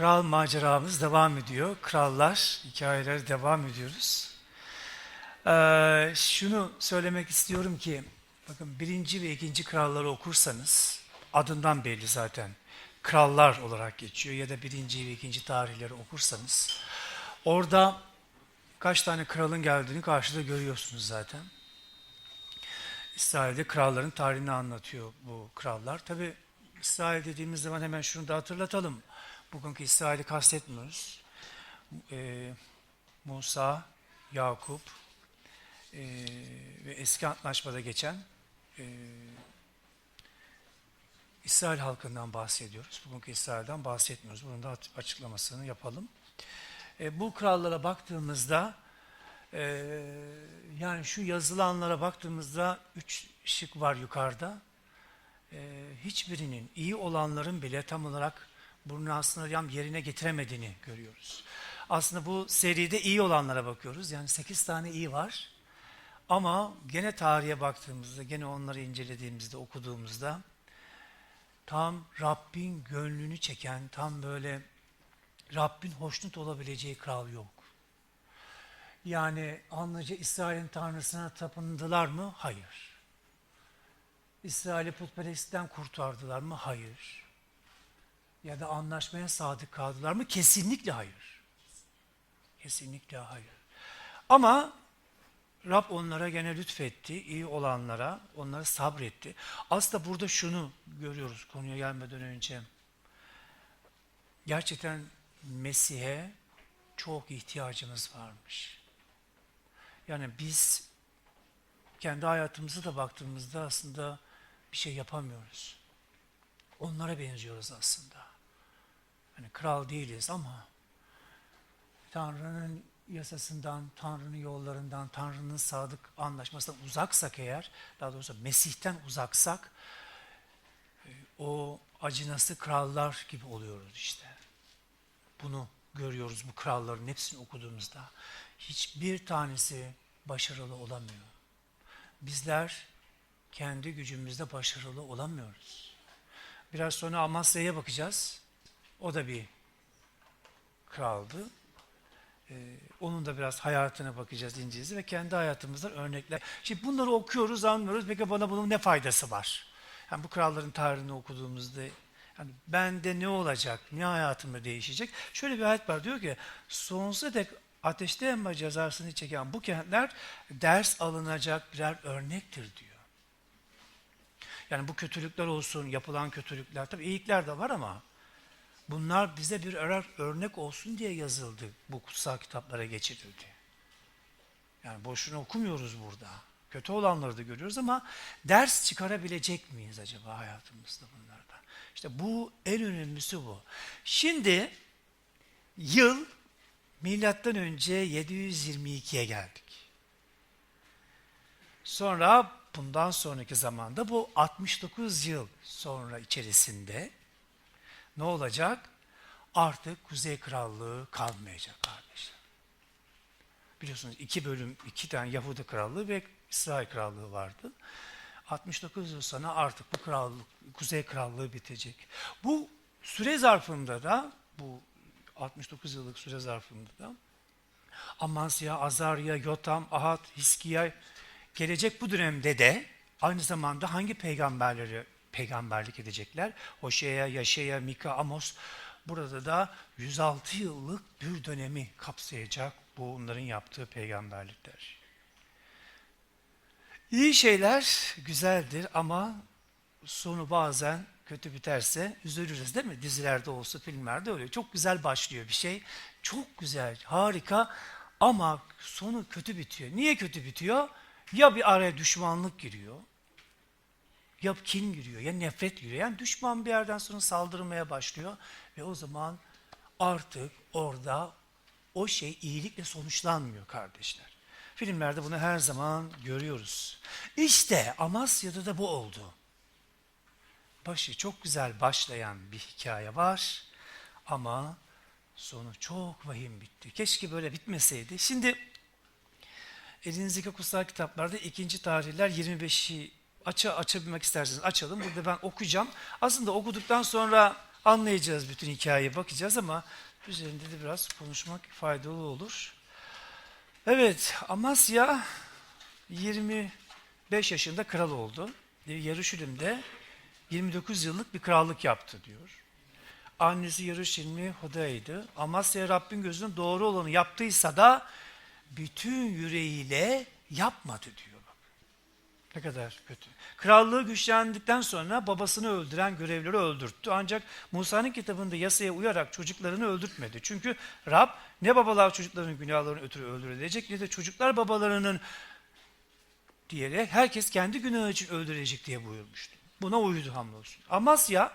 Kral maceramız devam ediyor. Krallar hikayeleri devam ediyoruz. Ee, şunu söylemek istiyorum ki, bakın birinci ve ikinci kralları okursanız, adından belli zaten, krallar olarak geçiyor ya da birinci ve ikinci tarihleri okursanız, orada kaç tane kralın geldiğini karşıda görüyorsunuz zaten. İsrail'de kralların tarihini anlatıyor bu krallar. Tabi İsrail dediğimiz zaman hemen şunu da hatırlatalım. Bugünkü İsrail'i kastetmiyoruz. Ee, Musa, Yakup ee, ve eski antlaşmada geçen ee, İsrail halkından bahsediyoruz. Bugünkü İsrail'den bahsetmiyoruz. Bunun da açıklamasını yapalım. E, bu krallara baktığımızda e, yani şu yazılanlara baktığımızda üç şık var yukarıda. E, hiçbirinin iyi olanların bile tam olarak bunu aslında yam yerine getiremediğini görüyoruz. Aslında bu seride iyi olanlara bakıyoruz. Yani sekiz tane iyi var. Ama gene tarihe baktığımızda, gene onları incelediğimizde, okuduğumuzda tam Rabbin gönlünü çeken, tam böyle Rabbin hoşnut olabileceği kral yok. Yani anlıca İsrail'in tanrısına tapındılar mı? Hayır. İsrail'i putperestlikten kurtardılar mı? Hayır. Ya da anlaşmaya sadık kaldılar mı? Kesinlikle hayır. Kesinlikle hayır. Ama Rab onlara gene lütfetti, iyi olanlara, onlara sabretti. Aslında burada şunu görüyoruz konuya gelmeden önce. Gerçekten Mesih'e çok ihtiyacımız varmış. Yani biz kendi hayatımıza da baktığımızda aslında bir şey yapamıyoruz. Onlara benziyoruz aslında. Hani kral değiliz ama Tanrı'nın yasasından, Tanrı'nın yollarından, Tanrı'nın sadık anlaşmasından uzaksak eğer, daha doğrusu Mesih'ten uzaksak, e, o acınası krallar gibi oluyoruz işte. Bunu görüyoruz bu kralların hepsini okuduğumuzda. Hiçbir tanesi başarılı olamıyor. Bizler kendi gücümüzde başarılı olamıyoruz. Biraz sonra Amasya'ya bakacağız. O da bir kraldı. Ee, onun da biraz hayatına bakacağız, inceleyeceğiz ve kendi hayatımızdan örnekler. Şimdi bunları okuyoruz, anlıyoruz. Peki bana bunun ne faydası var? Yani bu kralların tarihini okuduğumuzda yani bende ne olacak, ne hayatımda değişecek? Şöyle bir ayet var diyor ki sonsuza dek ateşte yanma cezasını çeken bu kentler ders alınacak birer örnektir diyor. Yani bu kötülükler olsun, yapılan kötülükler, tabii iyilikler de var ama bunlar bize bir örnek olsun diye yazıldı, bu kutsal kitaplara geçirildi. Yani boşuna okumuyoruz burada. Kötü olanları da görüyoruz ama ders çıkarabilecek miyiz acaba hayatımızda bunlardan? İşte bu en önemlisi bu. Şimdi yıl milattan önce 722'ye geldik. Sonra bundan sonraki zamanda bu 69 yıl sonra içerisinde ne olacak? Artık Kuzey Krallığı kalmayacak kardeşler. Biliyorsunuz iki bölüm, iki tane Yahudi Krallığı ve İsrail Krallığı vardı. 69 yıl sonra artık bu krallık, Kuzey Krallığı bitecek. Bu süre zarfında da, bu 69 yıllık süre zarfında da Amasya, Azarya, Yotam, Ahad, Hiskiya gelecek bu dönemde de aynı zamanda hangi peygamberleri peygamberlik edecekler? Hoşeya, Yaşeya, Mika, Amos. Burada da 106 yıllık bir dönemi kapsayacak bu onların yaptığı peygamberlikler. İyi şeyler güzeldir ama sonu bazen kötü biterse üzülürüz değil mi? Dizilerde olsa, filmlerde oluyor. Çok güzel başlıyor bir şey. Çok güzel, harika ama sonu kötü bitiyor. Niye kötü bitiyor? Ya bir araya düşmanlık giriyor, ya kin giriyor, ya nefret giriyor. Yani düşman bir yerden sonra saldırmaya başlıyor ve o zaman artık orada o şey iyilikle sonuçlanmıyor kardeşler. Filmlerde bunu her zaman görüyoruz. İşte Amasya'da da bu oldu. Başı çok güzel başlayan bir hikaye var ama sonu çok vahim bitti. Keşke böyle bitmeseydi. Şimdi elinizdeki kutsal kitaplarda ikinci tarihler 25'i aça, açabilmek isterseniz açalım. Burada ben okuyacağım. Aslında okuduktan sonra Anlayacağız bütün hikayeye bakacağız ama üzerinde de biraz konuşmak faydalı olur. Evet, Amasya 25 yaşında kral oldu. Yarışilim'de 29 yıllık bir krallık yaptı diyor. Annesi Yarışilmi Hoda'ydı. Amasya Rabbin gözünün doğru olanı yaptıysa da bütün yüreğiyle yapmadı diyor. Ne kadar kötü. Krallığı güçlendikten sonra babasını öldüren görevleri öldürttü. Ancak Musa'nın kitabında yasaya uyarak çocuklarını öldürtmedi. Çünkü Rab ne babalar çocuklarının günahlarını ötürü öldürülecek ne de çocuklar babalarının diyerek herkes kendi günahı için öldürülecek diye buyurmuştu. Buna uydu hamdolsun. Amasya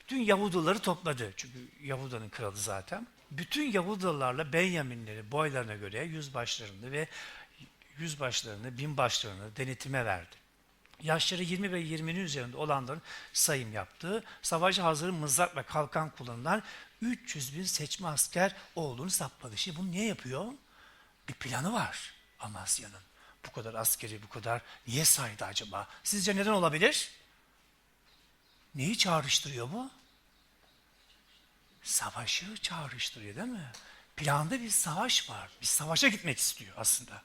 bütün Yahudaları topladı. Çünkü Yahuda'nın kralı zaten. Bütün Yahudalarla Benyaminleri boylarına göre yüzbaşlarını ve yüzbaşlarını, binbaşlarını denetime verdi. Yaşları 20 ve 20'nin üzerinde olanların sayım yaptığı, savaşa hazır mızrak ve kalkan kullanılan 300 bin seçme asker olduğunu saptadı. Şimdi bunu niye yapıyor? Bir planı var Amasya'nın. Bu kadar askeri, bu kadar niye saydı acaba? Sizce neden olabilir? Neyi çağrıştırıyor bu? Savaşı çağrıştırıyor değil mi? Planda bir savaş var. Bir savaşa gitmek istiyor aslında.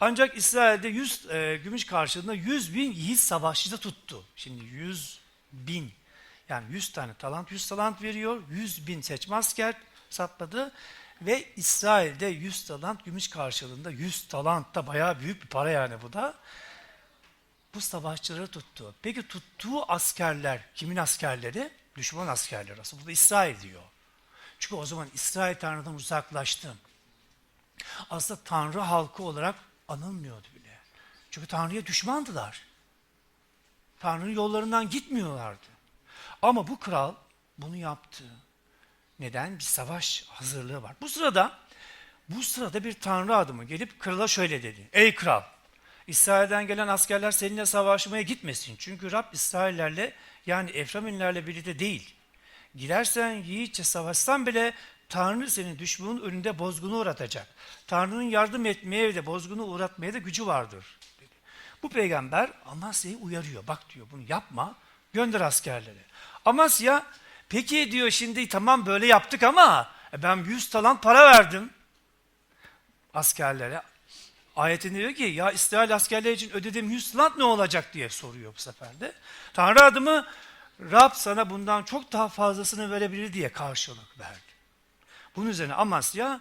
Ancak İsrail'de 100 e, gümüş karşılığında 100 bin yiğit savaşçı da tuttu. Şimdi 100 bin yani 100 tane talant 100 talant veriyor. 100 bin seçme asker sapladı. Ve İsrail'de 100 talant gümüş karşılığında 100 talant da bayağı büyük bir para yani bu da. Bu savaşçıları tuttu. Peki tuttuğu askerler kimin askerleri? Düşman askerleri aslında. Burada İsrail diyor. Çünkü o zaman İsrail Tanrı'dan uzaklaştı. Aslında Tanrı halkı olarak anılmıyordu bile. Çünkü Tanrı'ya düşmandılar. Tanrı'nın yollarından gitmiyorlardı. Ama bu kral bunu yaptı. Neden? Bir savaş hazırlığı var. Bu sırada bu sırada bir tanrı adamı gelip krala şöyle dedi. Ey kral! İsrail'den gelen askerler seninle savaşmaya gitmesin. Çünkü Rab İsraillerle yani Eframinlerle birlikte değil. Gidersen yiğitçe savaşsan bile Tanrı senin düşmanın önünde bozgunu uğratacak. Tanrı'nın yardım etmeye ve bozgunu uğratmaya da gücü vardır. Dedi. Bu peygamber Amasya'yı uyarıyor. Bak diyor bunu yapma. Gönder askerleri. Amasya peki diyor şimdi tamam böyle yaptık ama e, ben 100 talant para verdim askerlere. Ayetinde diyor ki ya İsrail askerleri için ödediğim 100 talant ne olacak diye soruyor bu sefer de. Tanrı adımı Rab sana bundan çok daha fazlasını verebilir diye karşılık verdi. Bunun üzerine Amasya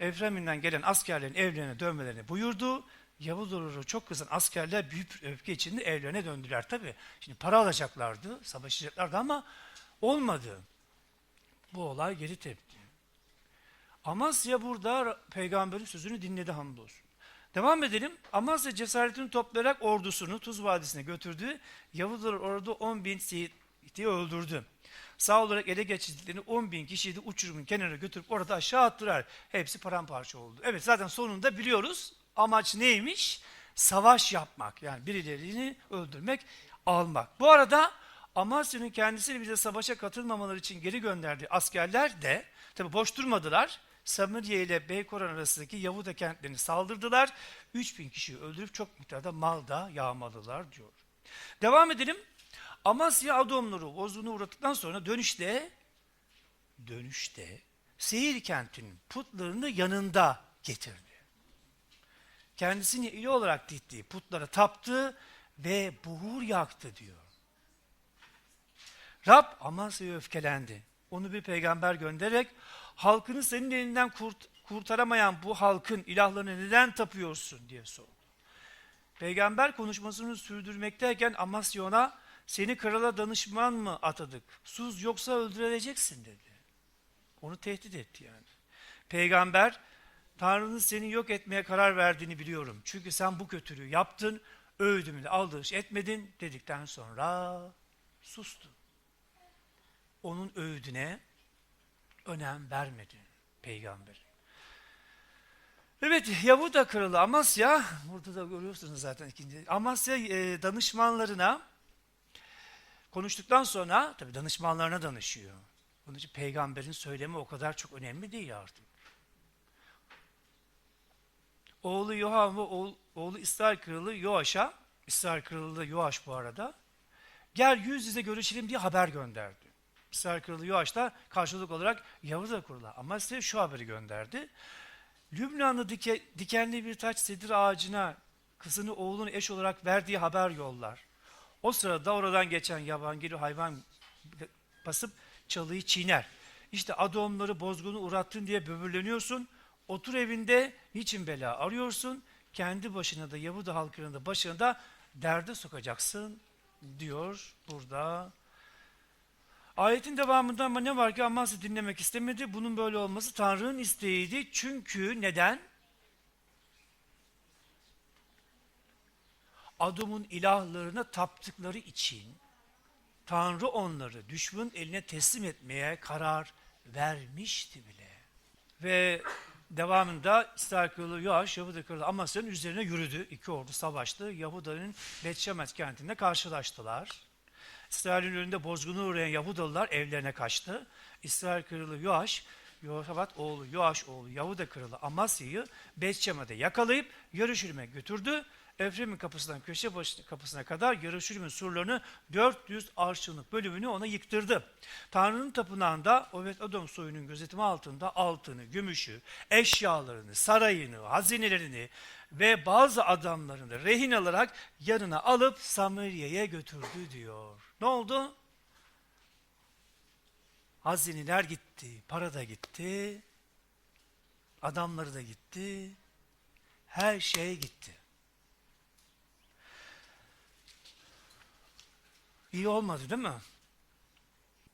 Efraim'inden gelen askerlerin evlerine dönmelerini buyurdu. Yahudalara çok kızan askerler büyük öfke içinde evlerine döndüler tabi. Şimdi para alacaklardı, savaşacaklardı ama olmadı. Bu olay geri tepti. Amasya burada peygamberin sözünü dinledi hamdolsun. Devam edelim. Amasya cesaretini toplayarak ordusunu Tuz Vadisi'ne götürdü. Yahudalar orada 10 bin Seyit'i öldürdü. Sağ olarak ele geçirdiklerini 10 bin kişiyi de uçurumun kenara götürüp orada aşağı attılar. Hepsi paramparça oldu. Evet zaten sonunda biliyoruz amaç neymiş? Savaş yapmak yani birilerini öldürmek, almak. Bu arada Amasya'nın kendisiyle bize savaşa katılmamaları için geri gönderdiği askerler de tabi boş durmadılar. Samiriye ile Beykoran arasındaki Yahuda kentlerini saldırdılar. 3000 kişiyi öldürüp çok miktarda mal da yağmaladılar diyor. Devam edelim. Amasya Adomları bozduğunu uğradıktan sonra dönüşte dönüşte Seyir kentinin putlarını yanında getirdi. Kendisini ili olarak diktiği putlara taptı ve buhur yaktı diyor. Rab Amasya'ya öfkelendi. Onu bir peygamber göndererek halkını senin elinden kurt, kurtaramayan bu halkın ilahlarına neden tapıyorsun diye sordu. Peygamber konuşmasını sürdürmekteyken Amasya ona seni krala danışman mı atadık? Sus yoksa öldürüleceksin dedi. Onu tehdit etti yani. Peygamber Tanrı'nın seni yok etmeye karar verdiğini biliyorum. Çünkü sen bu kötülüğü yaptın, övdümü de aldırış etmedin dedikten sonra sustu. Onun övdüne önem vermedi peygamber. Evet Yahuda kralı Amasya, burada da görüyorsunuz zaten ikinci. Amasya e, danışmanlarına konuştuktan sonra, tabi danışmanlarına danışıyor. Onun için peygamberin söylemi o kadar çok önemli değil artık. Oğlu Yohan ve oğlu, oğlu İsrail kralı Yoaş'a, İsrail kralı da Yoaş bu arada, gel yüz yüze görüşelim diye haber gönderdi. İsrail Kralı Yoaş da karşılık olarak Yahuda kurula. Ama size şu haberi gönderdi. Lübnanlı dike, dikenli bir taç sedir ağacına kızını oğlunu eş olarak verdiği haber yollar. O sırada oradan geçen yabancı hayvan basıp çalıyı çiğner. İşte adomları bozgunu uğrattın diye böbürleniyorsun. Otur evinde niçin bela arıyorsun? Kendi başına da Yahuda halkının da başına da derde sokacaksın diyor burada. Ayetin devamında ama ne var ki Amasya dinlemek istemedi. Bunun böyle olması Tanrı'nın isteğiydi. Çünkü neden? Adamın ilahlarına taptıkları için Tanrı onları düşmanın eline teslim etmeye karar vermişti bile. Ve devamında İsrail kralı Yoaş, Yahuda kralı Amasya'nın üzerine yürüdü. İki ordu savaştı. Yahuda'nın Betşemet kentinde karşılaştılar. İsrail'in önünde bozgunu uğrayan Yahudalılar evlerine kaçtı. İsrail kralı Yoaş, Yohabat oğlu Yoaş oğlu Yahuda kralı Amasya'yı Betşemet'e yakalayıp Yarışilim'e götürdü. Efrem'in kapısından köşe başı kapısına kadar Yarışilim'in surlarını 400 arşınlık bölümünü ona yıktırdı. Tanrı'nın tapınağında Obed Edom soyunun gözetimi altında altını, gümüşü, eşyalarını, sarayını, hazinelerini ve bazı adamlarını rehin alarak yanına alıp Samiriye'ye götürdü diyor. Ne oldu? Hazineler gitti, para da gitti, adamları da gitti, her şey gitti. İyi olmadı değil mi?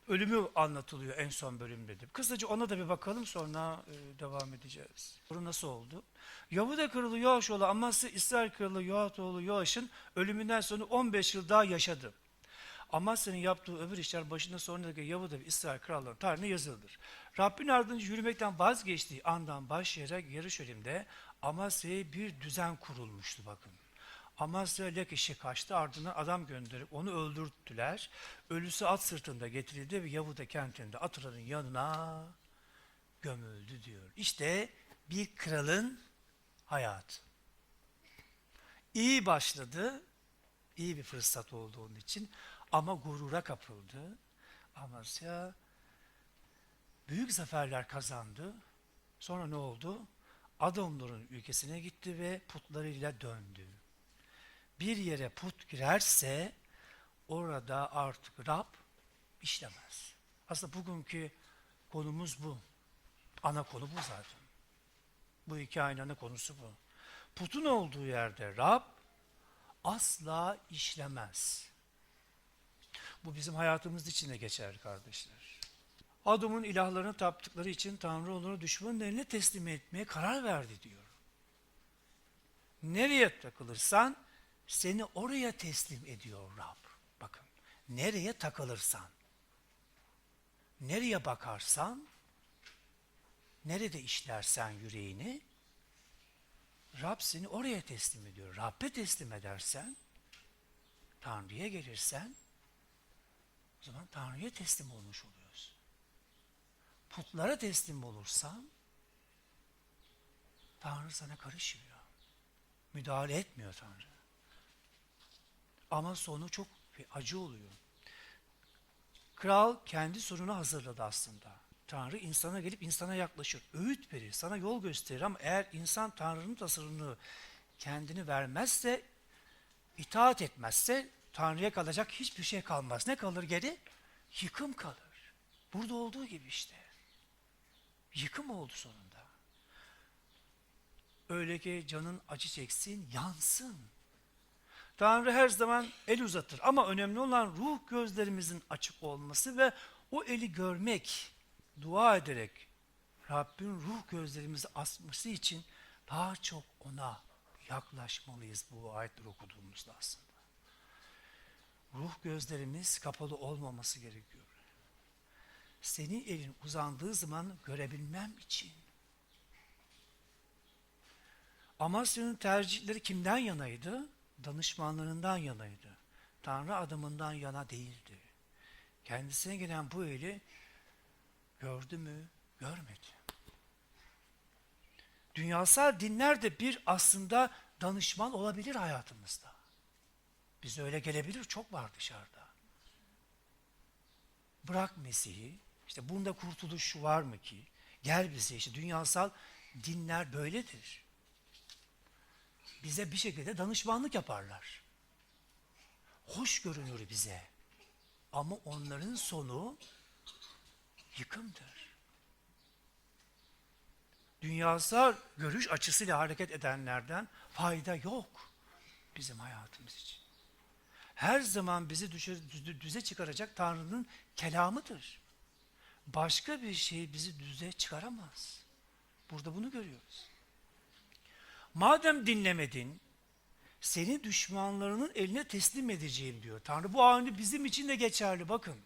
Ölümü anlatılıyor en son bölümde de. Kısaca ona da bir bakalım sonra e, devam edeceğiz. Bu nasıl oldu? Yahuda kralı Yoaş oğlu Amasya İsrail kralı Yoat oğlu Yoaş'ın ölümünden sonra 15 yıl daha yaşadı. Amasya'nın yaptığı öbür işler başında sonraki Yahuda ve İsrail krallarının tarihine yazılıdır. Rabbin ardınca yürümekten vazgeçtiği andan başlayarak Yarışelim'de Amasya'ya bir düzen kurulmuştu bakın. Amasya Lakeş'e kaçtı ardından adam gönderip onu öldürttüler. Ölüsü at sırtında getirildi ve Yahuda kentinde Atıra'nın yanına gömüldü diyor. İşte bir kralın hayatı. İyi başladı, iyi bir fırsat oldu onun için ama gurura kapıldı. Amasya büyük zaferler kazandı. Sonra ne oldu? Adomların ülkesine gitti ve putlarıyla döndü bir yere put girerse orada artık Rab işlemez. Aslında bugünkü konumuz bu. Ana konu bu zaten. Bu hikayenin ana konusu bu. Putun olduğu yerde Rab asla işlemez. Bu bizim hayatımız için de geçer kardeşler. Adam'ın ilahlarını taptıkları için Tanrı onları düşmanın eline teslim etmeye karar verdi diyor. Nereye takılırsan seni oraya teslim ediyor Rab. Bakın nereye takılırsan, nereye bakarsan, nerede işlersen yüreğini, Rab seni oraya teslim ediyor. Rab'be teslim edersen, Tanrı'ya gelirsen, o zaman Tanrı'ya teslim olmuş oluyoruz. Putlara teslim olursan, Tanrı sana karışmıyor. Müdahale etmiyor Tanrı. Ama sonu çok acı oluyor. Kral kendi sorunu hazırladı aslında. Tanrı insana gelip insana yaklaşır, öğüt verir, sana yol gösterir ama eğer insan Tanrı'nın tasarımını kendini vermezse, itaat etmezse Tanrı'ya kalacak hiçbir şey kalmaz. Ne kalır geri? Yıkım kalır. Burada olduğu gibi işte. Yıkım oldu sonunda. Öyle ki canın acı çeksin, yansın. Tanrı her zaman el uzatır ama önemli olan ruh gözlerimizin açık olması ve o eli görmek, dua ederek Rabbin ruh gözlerimizi asması için daha çok ona yaklaşmalıyız bu ayetleri okuduğumuzda aslında. Ruh gözlerimiz kapalı olmaması gerekiyor. Senin elin uzandığı zaman görebilmem için. Amasya'nın tercihleri kimden yanaydı? Danışmanlarından yanaydı. Tanrı adamından yana değildi. Kendisine gelen bu eli gördü mü, görmedi. Dünyasal dinler de bir aslında danışman olabilir hayatımızda. Bize öyle gelebilir, çok var dışarıda. bırak Mesih'i. İşte bunda kurtuluş var mı ki? Gel bize işte dünyasal dinler böyledir. Bize bir şekilde danışmanlık yaparlar. Hoş görünür bize. Ama onların sonu yıkımdır. Dünyasal görüş açısıyla hareket edenlerden fayda yok bizim hayatımız için. Her zaman bizi düze çıkaracak Tanrı'nın kelamıdır. Başka bir şey bizi düze çıkaramaz. Burada bunu görüyoruz. Madem dinlemedin, seni düşmanlarının eline teslim edeceğim diyor. Tanrı bu aynı bizim için de geçerli bakın.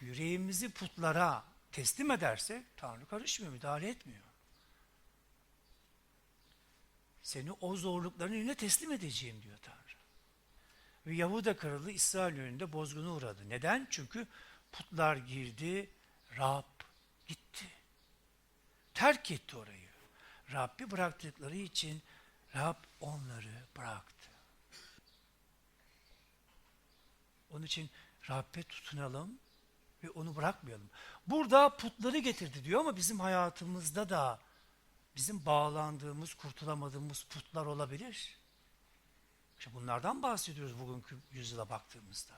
Yüreğimizi putlara teslim edersek Tanrı karışmıyor, müdahale etmiyor. Seni o zorlukların eline teslim edeceğim diyor Tanrı. Ve Yahuda kralı İsrail önünde bozguna uğradı. Neden? Çünkü putlar girdi, Rab gitti. Terk etti orayı. Rabbi bıraktıkları için Rab onları bıraktı. Onun için Rabbe tutunalım ve onu bırakmayalım. Burada putları getirdi diyor ama bizim hayatımızda da bizim bağlandığımız, kurtulamadığımız putlar olabilir. İşte bunlardan bahsediyoruz bugünkü yüzyıla baktığımızda.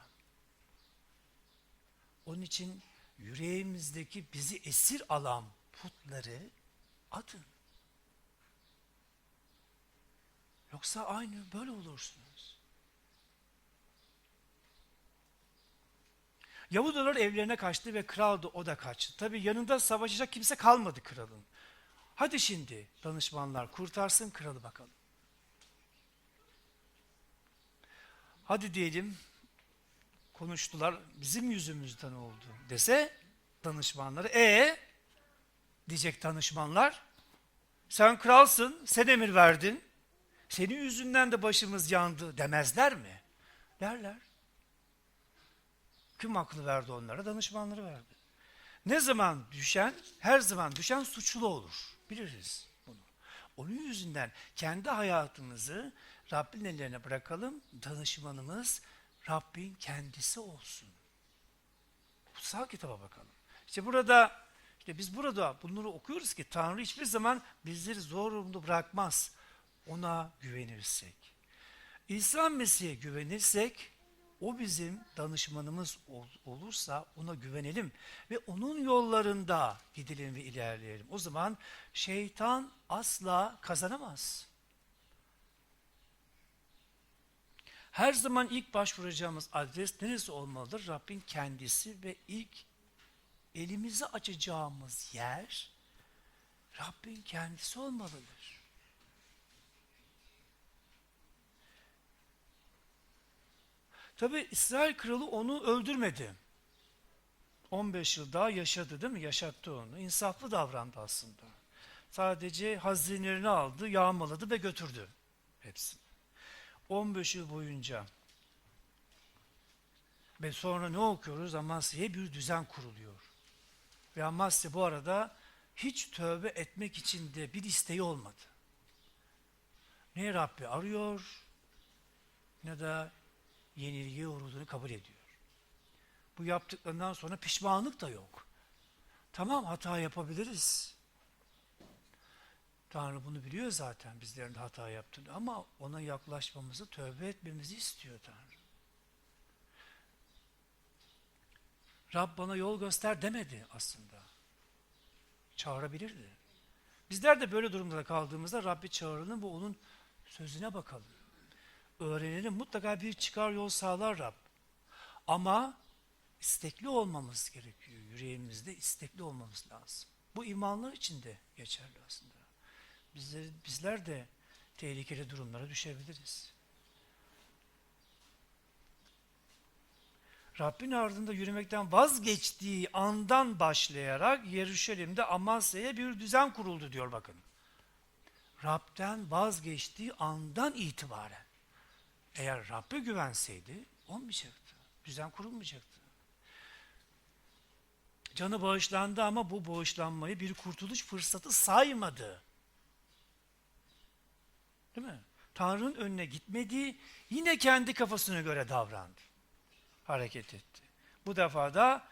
Onun için yüreğimizdeki bizi esir alan putları atın. Yoksa aynı böyle olursunuz. Yahudalar evlerine kaçtı ve kral da o da kaçtı. Tabi yanında savaşacak kimse kalmadı kralın. Hadi şimdi danışmanlar kurtarsın kralı bakalım. Hadi diyelim konuştular bizim yüzümüzden oldu dese danışmanları e diyecek danışmanlar sen kralsın sen emir verdin senin yüzünden de başımız yandı demezler mi? Derler. Kim aklı verdi onlara? Danışmanları verdi. Ne zaman düşen, her zaman düşen suçlu olur. Biliriz bunu. Onun yüzünden kendi hayatımızı Rabbin ellerine bırakalım. Danışmanımız Rabbin kendisi olsun. Kutsal kitaba bakalım. İşte burada, işte biz burada bunları okuyoruz ki Tanrı hiçbir zaman bizleri zor bırakmaz. Ona güvenirsek. İsa Mesih'e güvenirsek o bizim danışmanımız ol- olursa ona güvenelim ve onun yollarında gidelim ve ilerleyelim. O zaman şeytan asla kazanamaz. Her zaman ilk başvuracağımız adres neresi olmalıdır? Rabbin kendisi ve ilk elimizi açacağımız yer Rabbin kendisi olmalıdır. Tabi İsrail kralı onu öldürmedi. 15 yıl daha yaşadı değil mi? Yaşattı onu. İnsaflı davrandı aslında. Sadece hazinelerini aldı, yağmaladı ve götürdü hepsini. 15 yıl boyunca ve sonra ne okuyoruz? Amasya'ya bir düzen kuruluyor. Ve Amasya bu arada hiç tövbe etmek için de bir isteği olmadı. Ne Rabbi arıyor ne de yenilgiye uğradığını kabul ediyor. Bu yaptıklarından sonra pişmanlık da yok. Tamam hata yapabiliriz. Tanrı bunu biliyor zaten bizlerin hata yaptığını ama ona yaklaşmamızı, tövbe etmemizi istiyor Tanrı. Rab bana yol göster demedi aslında. Çağırabilirdi. Bizler de böyle durumda kaldığımızda Rabbi çağıralım ve onun sözüne bakalım. Öğrenelim. Mutlaka bir çıkar yol sağlar Rab. Ama istekli olmamız gerekiyor. Yüreğimizde istekli olmamız lazım. Bu imanlar için de geçerli aslında. Bizler, bizler de tehlikeli durumlara düşebiliriz. Rabbin ardında yürümekten vazgeçtiği andan başlayarak Yeruşalim'de Amasya'ya bir düzen kuruldu diyor bakın. Rab'den vazgeçtiği andan itibaren eğer Rabbe güvenseydi olmayacaktı. Düzen kurulmayacaktı. Canı bağışlandı ama bu bağışlanmayı bir kurtuluş fırsatı saymadı. Değil mi? Tanrı'nın önüne gitmedi, yine kendi kafasına göre davrandı. Hareket etti. Bu defa da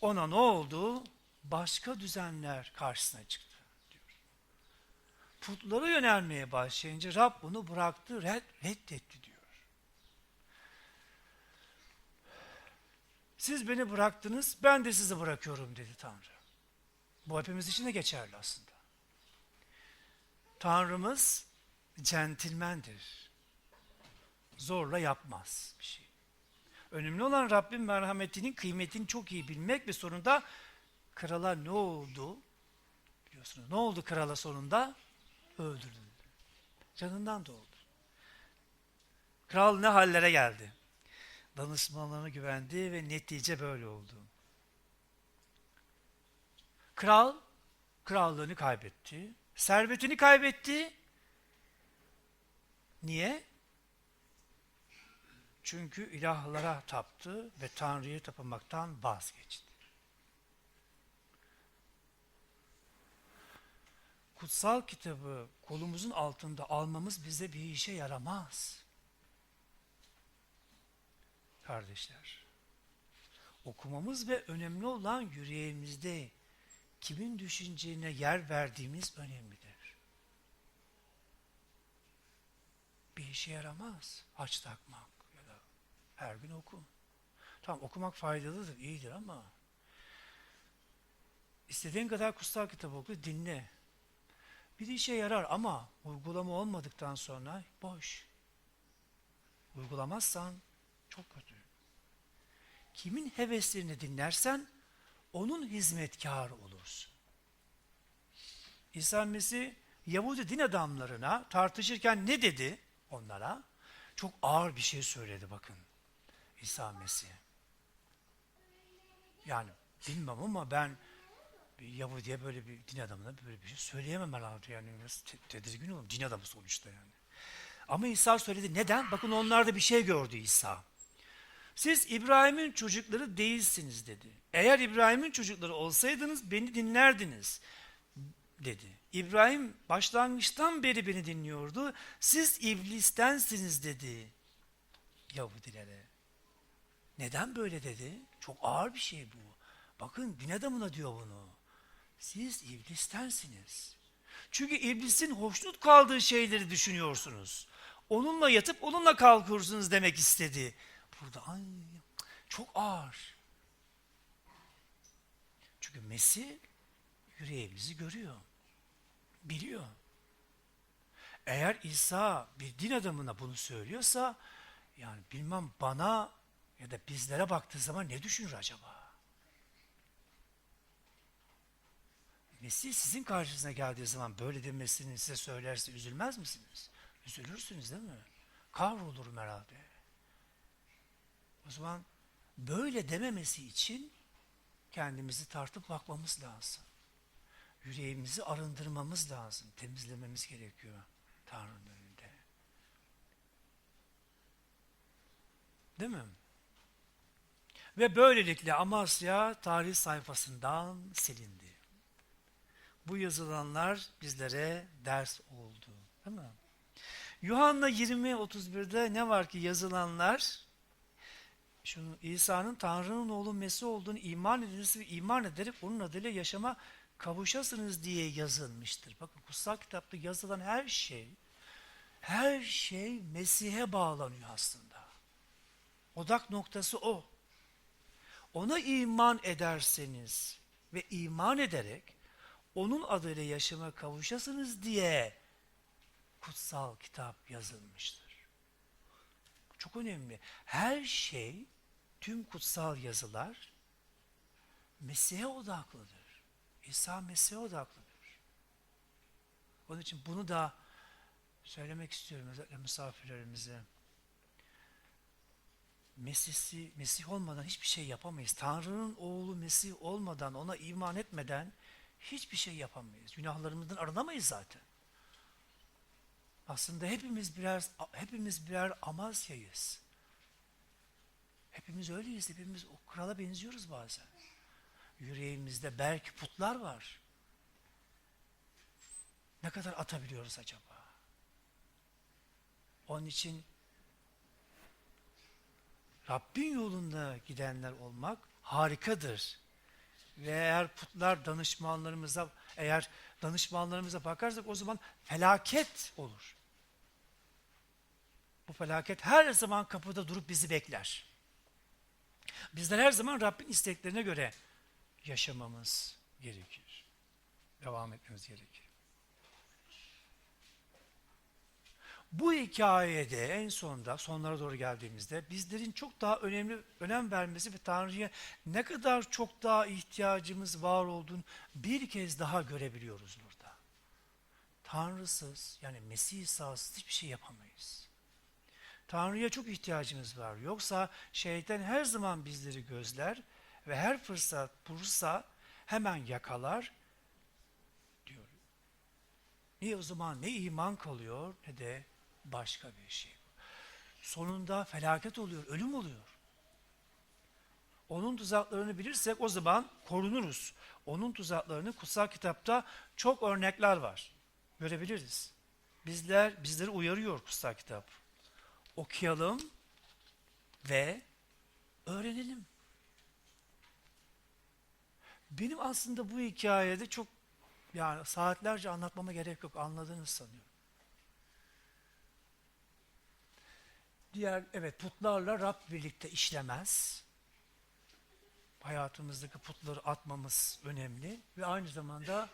ona ne oldu? Başka düzenler karşısına çıktı. diyor. Putlara yönelmeye başlayınca Rab bunu bıraktı, red, reddetti diyor. Siz beni bıraktınız, ben de sizi bırakıyorum dedi Tanrı. Bu hepimiz için de geçerli aslında. Tanrımız centilmendir. Zorla yapmaz bir şey. Önemli olan Rabbin merhametinin kıymetini çok iyi bilmek ve sonunda krala ne oldu? Biliyorsunuz ne oldu krala sonunda? Öldürdü. Canından da oldu. Kral ne hallere geldi? Danışmanlarına güvendi ve netice böyle oldu. Kral krallığını kaybetti. Servetini kaybetti. Niye? Çünkü ilahlara taptı ve Tanrı'yı tapınmaktan vazgeçti. Kutsal kitabı kolumuzun altında almamız bize bir işe yaramaz. Kardeşler, okumamız ve önemli olan yüreğimizde kimin düşüncene yer verdiğimiz önemlidir. Bir işe yaramaz haç takmak ya da her gün oku. Tamam okumak faydalıdır, iyidir ama istediğin kadar kutsal kitabı oku, dinle. Bir işe yarar ama uygulama olmadıktan sonra boş. Uygulamazsan çok kötü. Kimin heveslerini dinlersen onun hizmetkarı olursun. İsa Mesih Yahudi din adamlarına tartışırken ne dedi onlara? Çok ağır bir şey söyledi bakın İsa Mesih. Yani bilmem ama ben Yahudi'ye böyle bir din adamına böyle bir şey söyleyemem herhalde yani biraz te- tedirgin olurum. Din adamı sonuçta yani. Ama İsa söyledi. Neden? Bakın onlarda bir şey gördü İsa. Siz İbrahim'in çocukları değilsiniz dedi. Eğer İbrahim'in çocukları olsaydınız beni dinlerdiniz dedi. İbrahim başlangıçtan beri beni dinliyordu. Siz iblistensiniz dedi Yahudilere. Neden böyle dedi? Çok ağır bir şey bu. Bakın din adamına diyor bunu. Siz iblistensiniz. Çünkü iblisin hoşnut kaldığı şeyleri düşünüyorsunuz. Onunla yatıp onunla kalkıyorsunuz demek istedi. Burada ay çok ağır. Çünkü Mesih yüreğimizi görüyor. Biliyor. Eğer İsa bir din adamına bunu söylüyorsa yani bilmem bana ya da bizlere baktığı zaman ne düşünür acaba? Mesih sizin karşınıza geldiği zaman böyle demesini size söylerse üzülmez misiniz? Üzülürsünüz değil mi? Kahrolurum herhalde. O zaman böyle dememesi için kendimizi tartıp bakmamız lazım. Yüreğimizi arındırmamız lazım. Temizlememiz gerekiyor Tanrı'nın önünde. Değil mi? Ve böylelikle Amasya tarih sayfasından silindi. Bu yazılanlar bizlere ders oldu. Değil mi? Yuhanna 20-31'de ne var ki yazılanlar şunu İsa'nın Tanrı'nın oğlu Mesih olduğunu iman ediniz ve iman ederek onun adıyla yaşama kavuşasınız diye yazılmıştır. Bakın kutsal kitapta yazılan her şey her şey Mesih'e bağlanıyor aslında. Odak noktası o. Ona iman ederseniz ve iman ederek onun adıyla yaşama kavuşasınız diye kutsal kitap yazılmıştır. Çok önemli. Her şey, tüm kutsal yazılar Mesih'e odaklıdır. İsa Mesih'e odaklıdır. Onun için bunu da söylemek istiyorum özellikle misafirlerimize. Mesih'i, Mesih olmadan hiçbir şey yapamayız. Tanrı'nın oğlu Mesih olmadan, ona iman etmeden hiçbir şey yapamayız. Günahlarımızdan arınamayız zaten. Aslında hepimiz birer hepimiz birer Amasya'yız. Hepimiz öyleyiz. Hepimiz o krala benziyoruz bazen. Yüreğimizde belki putlar var. Ne kadar atabiliyoruz acaba? Onun için Rabbin yolunda gidenler olmak harikadır. Ve eğer putlar danışmanlarımıza, eğer danışmanlarımıza bakarsak o zaman felaket olur. Bu felaket her zaman kapıda durup bizi bekler. Bizler her zaman Rabbin isteklerine göre yaşamamız gerekir. Devam etmemiz gerekir. Bu hikayede en sonda, sonlara doğru geldiğimizde bizlerin çok daha önemli, önem vermesi ve Tanrı'ya ne kadar çok daha ihtiyacımız var olduğunu bir kez daha görebiliyoruz burada. Tanrısız, yani Mesih İsa'sız hiçbir şey yapamayız. Tanrı'ya çok ihtiyacımız var. Yoksa şeytan her zaman bizleri gözler ve her fırsat bulursa hemen yakalar diyor. Ne o zaman ne iman kalıyor ne de başka bir şey. Sonunda felaket oluyor, ölüm oluyor. Onun tuzaklarını bilirsek o zaman korunuruz. Onun tuzaklarını kutsal kitapta çok örnekler var. Görebiliriz. Bizler bizleri uyarıyor kutsal kitap. Okuyalım ve öğrenelim. Benim aslında bu hikayede çok yani saatlerce anlatmama gerek yok. Anladınız sanıyorum. Diğer evet putlarla Rab birlikte işlemez. Hayatımızdaki putları atmamız önemli ve aynı zamanda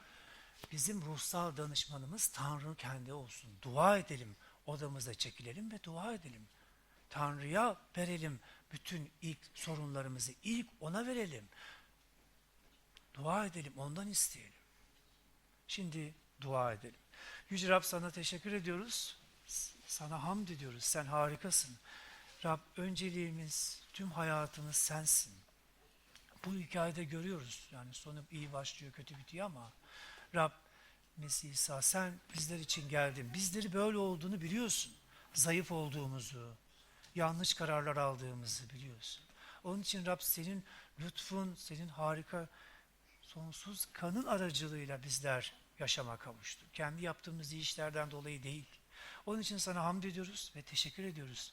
bizim ruhsal danışmanımız Tanrı kendi olsun. Dua edelim, odamıza çekilelim ve dua edelim. Tanrı'ya verelim bütün ilk sorunlarımızı, ilk ona verelim. Dua edelim, ondan isteyelim. Şimdi dua edelim. Yüce Rab sana teşekkür ediyoruz. Sana hamd ediyoruz. Sen harikasın. Rab önceliğimiz, tüm hayatımız sensin. Bu hikayede görüyoruz. Yani sonu iyi başlıyor, kötü bitiyor ama Rab Mesih İsa sen bizler için geldin. Bizleri böyle olduğunu biliyorsun. Zayıf olduğumuzu, yanlış kararlar aldığımızı biliyorsun. Onun için Rab senin lütfun, senin harika sonsuz kanın aracılığıyla bizler yaşama kavuştuk. Kendi yaptığımız iyi işlerden dolayı değil. Onun için sana hamd ediyoruz ve teşekkür ediyoruz.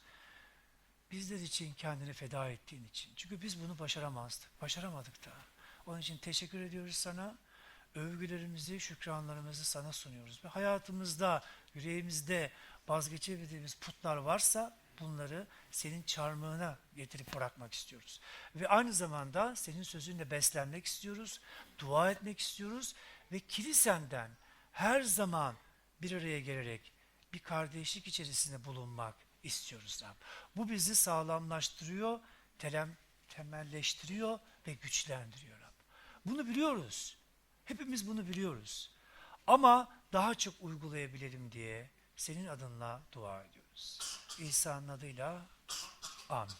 Bizler için kendini feda ettiğin için. Çünkü biz bunu başaramazdık. Başaramadık da. Onun için teşekkür ediyoruz sana. Övgülerimizi, şükranlarımızı sana sunuyoruz. Ve hayatımızda, yüreğimizde vazgeçemediğimiz putlar varsa bunları senin çarmıhına getirip bırakmak istiyoruz. Ve aynı zamanda senin sözünle beslenmek istiyoruz, dua etmek istiyoruz ve kilisenden her zaman bir araya gelerek bir kardeşlik içerisinde bulunmak istiyoruz Rab. Bu bizi sağlamlaştırıyor, telem, temelleştiriyor ve güçlendiriyor Rab. Bunu biliyoruz. Hepimiz bunu biliyoruz. Ama daha çok uygulayabilelim diye senin adınla dua ediyoruz. İsa'nın adıyla amin.